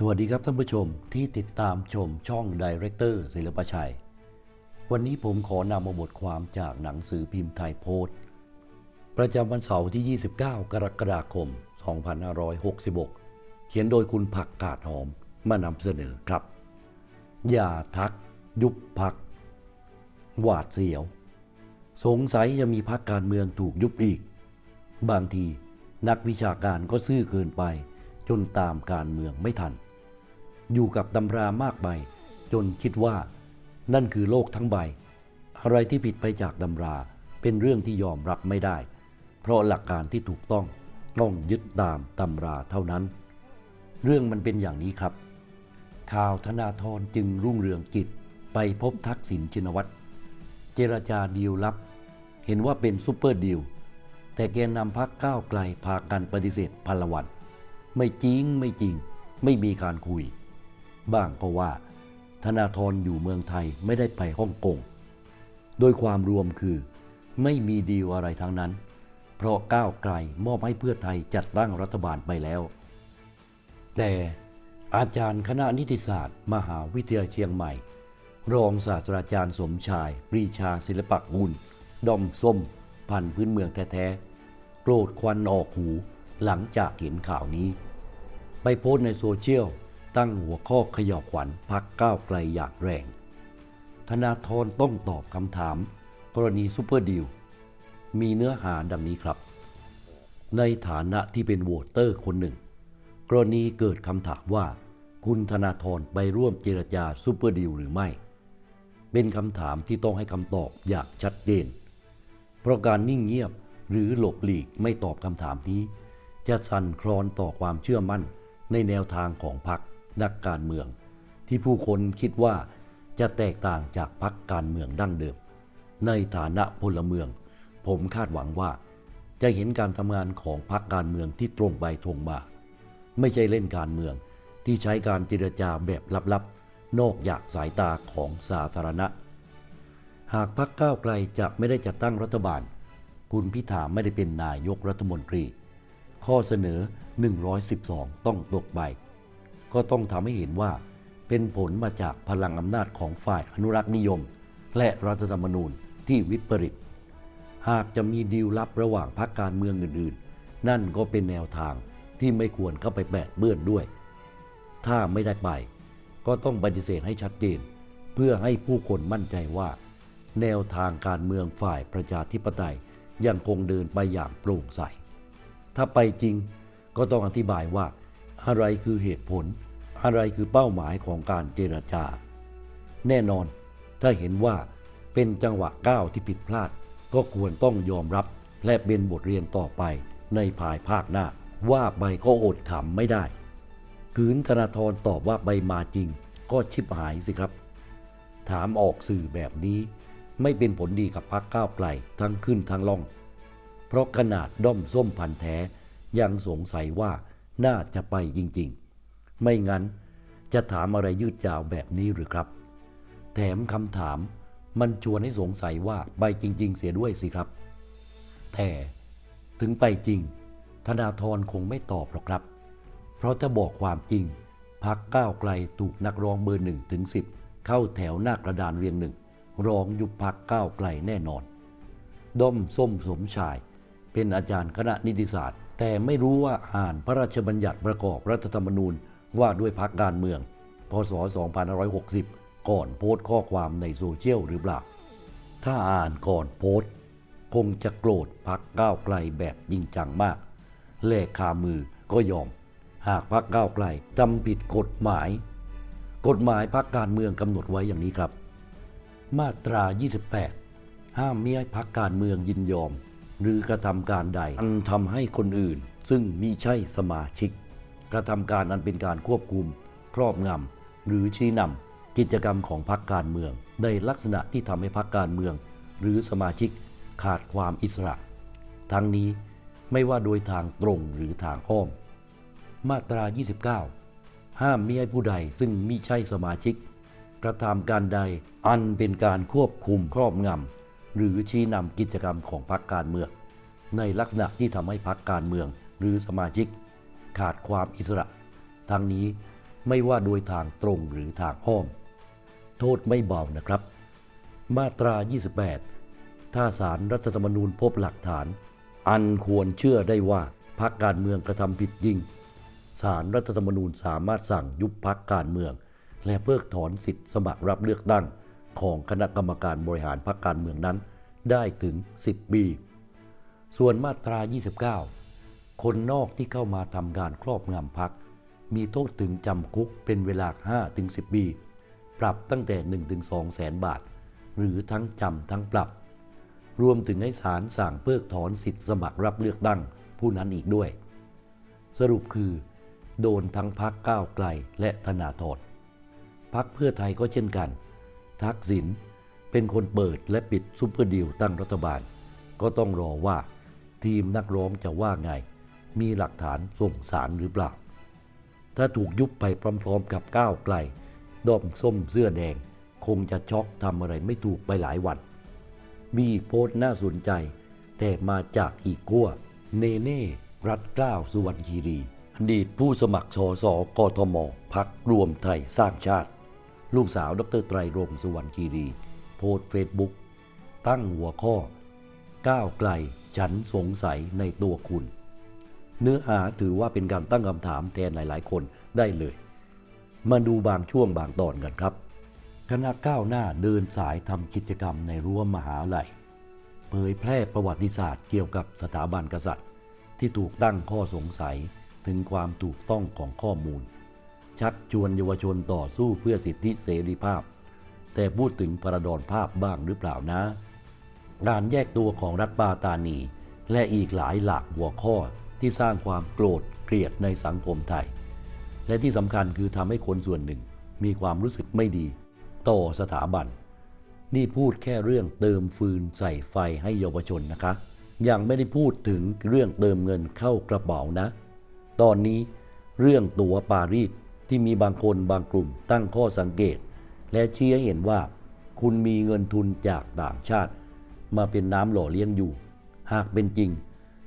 สวัสดีครับท่านผู้ชมที่ติดตามชมช่องดีเรคเตอร์ศิลปชัย วันนี้ผมขอนำมาบทความจากหนังสือพิมพ์ไทยโพสต์ ประจำวันเสาร์ที่ 29 กรกฎาคม 2566 เขียนโดยคุณผักกาดหอมมานำเสนอครับ อย่าทัก ยุบพัก หวาดเสียว สงสัยจะมีพักการเมืองถูกยุบอีก บางทีนักวิชาการก็ซื่อเกินไปจนตามการเมืองไม่ทัน อยู่กับตำรามากไปจนคิดว่า นั่นคือโลกทั้งใบ อะไรที่ผิดไปจากตำราเป็นเรื่องที่ยอมรับไม่ได้ เพราะหลักการที่ถูกต้องต้องยึดตามตำราเท่านั้น เรื่องมันเป็นอย่างนี้ครับ ข่าวธนาธรจึงรุ่งเรืองกิจไปพบทักษิณชินวัตรเจรจาดีลลับ เห็นว่าเป็นซุปเปอร์ดีลแต่แกนนำพักก้าวไกลพากันปฏิเสธพันละวัน ไม่จริงไม่จริง ไม่มีการคุย บ้างก็ว่า ธนาธรอยู่เมืองไทยไม่ได้ไปฮ่องกง โดยความรวมคือไม่มีดีลอะไรทั้งนั้น เพราะก้าวไกลมอบให้เพื่อไทยจัดตั้งรัฐบาลไปแล้ว แต่อาจารย์คณะนิติศาสตร์ มหาวิทยาลัยเชียงใหม่ รองศาสตราจารย์สมชาย ปรีชาศิลปกุลดอมส้ม พันพื้นเมืองแท้ๆโกรธควันออกหูหลังจากเห็นข่าวนี้ ไปโพสในโซเชียล ตั้งหัวข้อขยอขวัญพักก้าวไกลอย่างแรง ธนาธรต้องตอบคำถาม กรณีซูเปอร์ดีลมีเนื้อหาดังนี้ครับ ในฐานะที่เป็นโหวตเตอร์คนหนึ่ง กรณีเกิดคำถามว่า คุณธนาธรไปร่วมเจรจาซูเปอร์ดีลหรือไม่ เป็นคำถามที่ต้องให้คำตอบอย่างชัดเจน เพราะการนิ่งเงียบหรือหลบหลีกไม่ตอบคำถามนี้ จะสั่นคลอนต่อความเชื่อมั่นในแนวทางของพรรค นักการเมือง ที่ผู้คนคิดว่าจะแตกต่างจากพรรคการเมืองดั้งเดิม ในฐานะพลเมือง ผมคาดหวังว่า จะเห็นการทำงานของพรรคการเมืองที่ตรงไปตรงมา ไม่ใช่เล่นการเมืองที่ใช้การเจรจาแบบลับๆ นอกจากสายตาของสาธารณะ หากพรรคก้าวไกลจะไม่ได้จัดตั้งรัฐบาล คุณพิธาไม่ได้เป็นนายกรัฐมนตรี ข้อเสนอ 112 ต้องตกใบ ก็ต้องทำให้เห็นว่า เป็นผลมาจากพลังอำนาจของฝ่ายอนุรักษ์นิยม และรัฐธรรมนูญที่วิปริต หากจะมีดีลลับระหว่างพรรคการเมืองอื่นๆ นั่นก็เป็นแนวทางที่ไม่ควรเข้าไปแปดเปื้อนด้วย ถ้าไม่ได้ไป ก็ต้องปฏิเสธให้ชัดเจน เพื่อให้ผู้คนมั่นใจว่า แนวทางการเมืองฝ่ายประชาธิปไตยยังคงเดินไปอย่างโปร่งใส ถ้าไปจริงก็ต้องอธิบายว่า อะไรคือเหตุผล อะไรคือเป้าหมายของการเจรจา แน่นอน ถ้าเห็นว่าเป็นจังหวะก้าวที่ผิดพลาด ก็ควรต้องยอมรับและเป็นบทเรียนต่อไปในภายภาคหน้า ว่าใบก็อดขำไม่ได้ขืนธนาธรตอบว่าใบมาจริง ก็ชิบหายสิครับ ถามออกสื่อแบบนี้ไม่เป็นผลดีกับพรรคก้าวไกลทั้งขึ้นทั้งล่อง เพราะขนาดด้อมส้มพันแท้ยังสงสัยว่า น่าจะไปจริงๆ ไม่งั้นจะถามอะไรยืดยาวแบบนี้หรือครับ แถมคำถามมันชวนให้สงสัยว่าไปจริง ๆ เสียด้วยสิครับ แต่ถึงไปจริง ธนาธรคงไม่ตอบหรอกครับ เพราะถ้าบอกความจริงพักก้าวไกลถูกนักร้องเบอร์หนึ่งถึงสิบเข้าแถวหน้ากระดานเรียงหนึ่งร้องยุบพักก้าวไกลแน่นอน ด้อมส้มสมชาย เป็นอาจารย์คณะนิติศาสตร์ แต่ไม่รู้ว่าอ่านพระราชบัญญัติประกอบรัฐธรรมนูญว่าด้วยพักการเมือง พศ 2560 ก่อนโพสต์ข้อความในโซเชียลหรือเปล่า ถ้าอ่านก่อนโพสต์คงจะโกรธพักก้าวไกลแบบจริงจังมาก แลกคามือก็ยอม หากพักก้าวไกลทำผิดกฎหมาย กฎหมายพักการเมืองกำหนดไว้อย่างนี้ครับ มาตรา 28 ห้ามมิให้พักการเมืองยินยอม หรือกระทำการใด อันทำให้คนอื่น ซึ่งมิใช่สมาชิก กระทำการอันเป็นการควบคุม ครอบงำหรือชี้นำกิจกรรมของพรรคการเมือง ในลักษณะที่ทำให้พรรคการเมือง หรือสมาชิกขาดความอิสระ ทั้งนี้ไม่ว่าโดยทางตรงหรือทางอ้อม มาตรา 29 ห้ามมิให้ผู้ใดซึ่งมิใช่สมาชิก กระทำการใดอันเป็นการควบคุมครอบงำ หรือชี้นำกิจกรรมของพรรคการเมือง ในลักษณะที่ทำให้พรรคการเมือง หรือสมาชิก ขาดความอิสระ ทั้งนี้ไม่ว่าโดยทางตรงหรือทางอ้อม โทษไม่เบานะครับ มาตรา 28 ถ้าสารรัฐธรรมนูญพบหลักฐาน อันควรเชื่อได้ว่าพรรคการเมืองกระทำผิดจริงสารรัฐธรรมนูญสามารถสั่งยุบพรรคการเมือง และเพิกถอนสิทธิสมัครรับเลือกตั้ง ของคณะกรรมการบริหารพรรคการเมืองนั้นได้ถึง 10 ปี ส่วนมาตรา 29 คนนอกที่เข้ามาทำการครอบงำพรรคมีโทษถึงจำคุกเป็นเวลา 5-10 ปี ปรับตั้งแต่ 1-2 แสนบาท หรือทั้งจำทั้งปรับ รวมถึงให้ศาลสั่งเพิกถอนสิทธิสมัครรับเลือกตั้งผู้นั้นอีกด้วย สรุปคือ โดนทั้งพักก้าวไกลและธนาธรพักเพื่อไทยก็เช่นกัน ทักษิณเป็นคนเปิดและปิดซุปเปอร์ดีลตั้งรัฐบาล ก็ต้องรอว่าทีมนักร้องจะว่าไง มีหลักฐานส่งสารหรือเปล่า ถ้าถูกยุบไปพร้อมๆกับก้าวไกล ดอมส้มเสื้อแดง คงจะช็อกทำอะไรไม่ถูกไปหลายวัน มีอีกโพสต์น่าสนใจ แต่มาจากอีกขั้วเนเน่รัฐเกล้าวสุวรรณคีรีอดีตผู้สมัครสสกทมพักรวมไทยสร้างชาติ ลูกสาวดรไตรรงสุวรรณคีรี โพสเฟซบุ๊กตั้งหัวข้อ ก้าวไกลฉันสงสัยในตัวคุณ เนื้อหาถือว่าเป็นการตั้งคำถามแทนหลาย ๆ คนได้เลย มาดูบางช่วงบางตอนกันครับ คณะก้าวหน้าเดินสายทำกิจกรรมในรั้วมหาลัยเผยแพร่ประวัติศาสตร์เกี่ยวกับสถาบันกษัตริย์ ที่ถูกตั้งข้อสงสัยถึงความถูกต้องของข้อมูล ชักชวนเยาวชนต่อสู้เพื่อสิทธิเสรีภาพ แต่พูดถึงประดอนภาพบ้างหรือเปล่านะ การแยกตัวของรัฐปาตานี และอีกหลายหลากหัวข้อที่สร้างความโกรธเกลียดในสังคมไทย และที่สำคัญคือทำให้คนส่วนหนึ่งมีความรู้สึกไม่ดี ต่อสถาบัน นี่พูดแค่เรื่องเติมฟืนใส่ไฟให้เยาวชนนะคะ ยังไม่ได้พูดถึงเรื่องเติมเงินเข้ากระเป๋านะ ตอนนี้เรื่องตั๋วปารีส ที่มีบางคนบางกลุ่มตั้งข้อสังเกต และชี้ให้เห็นว่า คุณมีเงินทุนจากต่างชาติ มาเป็นน้ำหล่อเลี้ยงอยู่ หากเป็นจริง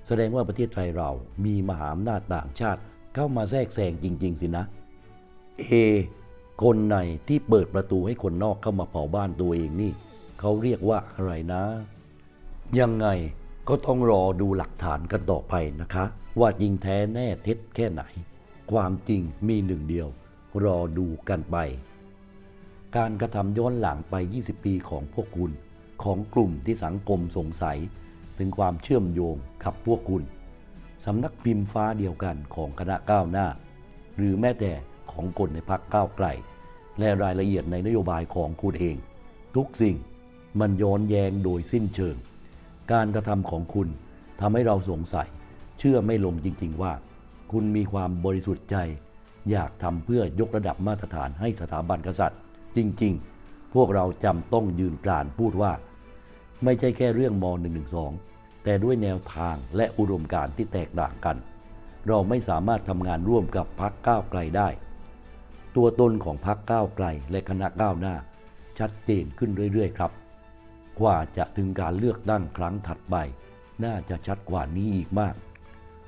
แสดงว่าประเทศไทยเรามีมหาอำนาจต่างชาติ เข้ามาแทรกแซงจริง ๆ สินะ เอ คนในที่เปิดประตูให้คนนอกเข้ามาเผาบ้านตัวเองนี่ เขาเรียกว่าอะไรนะ ยังไงก็ต้องรอดูหลักฐานกันต่อไปนะคะ ว่าจริงแท้แน่เท็จแค่ไหน ความจริงมีหนึ่งเดียว รอดูกันไป การกระทำย้อนหลังไป 20 ปีของพวกคุณ ของกลุ่มที่สังคมสงสัย ถึงความเชื่อมโยงกับพวกคุณสำนักพิมพ์ฟ้าเดียวกันของคณะก้าวหน้า หรือแม้แต่ของคนในพักก้าวไกล และรายละเอียดในนโยบายของคุณเอง ทุกสิ่งมันย้อนแย้งโดยสิ้นเชิง การกระทำของคุณทำให้เราสงสัย เชื่อไม่ลงจริง ๆ ว่า คุณมีความบริสุทธิ์ใจ อยากทำเพื่อยกระดับมาตรฐานให้สถาบันกษัตริย์ จริง ๆ พวกเราจำต้องยืนกรานพูดว่า ไม่ใช่แค่เรื่องม .112 แต่ด้วยแนวทางและอุดมการณ์ที่แตกต่างกัน เราไม่สามารถทำงานร่วมกับพรรคก้าวไกลได้ ตัวตนของพรรคก้าวไกลและคณะก้าวหน้า ชัดเจนขึ้นเรื่อยๆ ครับ กว่าจะถึงการเลือกตั้งครั้งถัดไป น่าจะชัดกว่านี้อีกมาก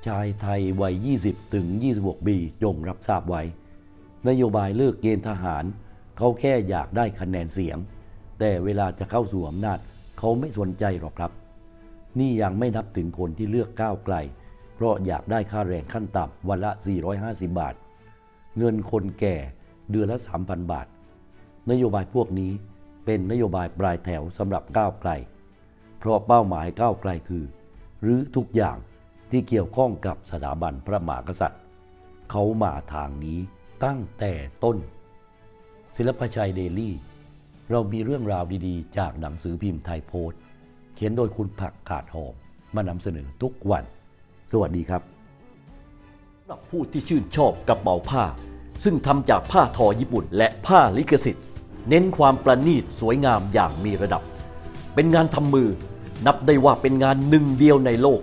ชายไทยวัย 20 ถึง 26 ปีจงรับทราบไว้ นโยบายเลิกเกณฑ์ทหาร เขาแค่อยากได้คะแนนเสียง แต่เวลาจะเข้าสู่อำนาจเขาไม่สนใจหรอกครับ นี่ยังไม่นับถึงคนที่เลือกก้าวไกล เพราะอยากได้ค่าแรงขั้นต่ำวันละ 450 บาท เงินคนแก่เดือนละ 3,000 บาท นโยบายพวกนี้เป็นนโยบายปลายแถวสำหรับก้าวไกล เพราะเป้าหมายก้าวไกลคือรื้อทุกอย่าง ที่เกี่ยวข้องกับสถาบันพระมหากษัตริย์ เขามาทางนี้ตั้งแต่ต้น ศิลปชัยเดลี่ เรามีเรื่องราวดีๆ จากหนังสือพิมพ์ไทยโพสต์ เขียนโดยคุณผักกาดหอมมานำเสนอทุกวัน สวัสดีครับสำหรับผู้ที่ชื่นชอบกระเป๋าผ้า ซึ่งทำจากผ้าทอญี่ปุ่น และผ้าลิขสิทธิ์ เน้นความประณีตสวยงามอย่างมีระดับ เป็นงานทำมือนับได้ว่าเป็นงานหนึ่งเดียวในโลก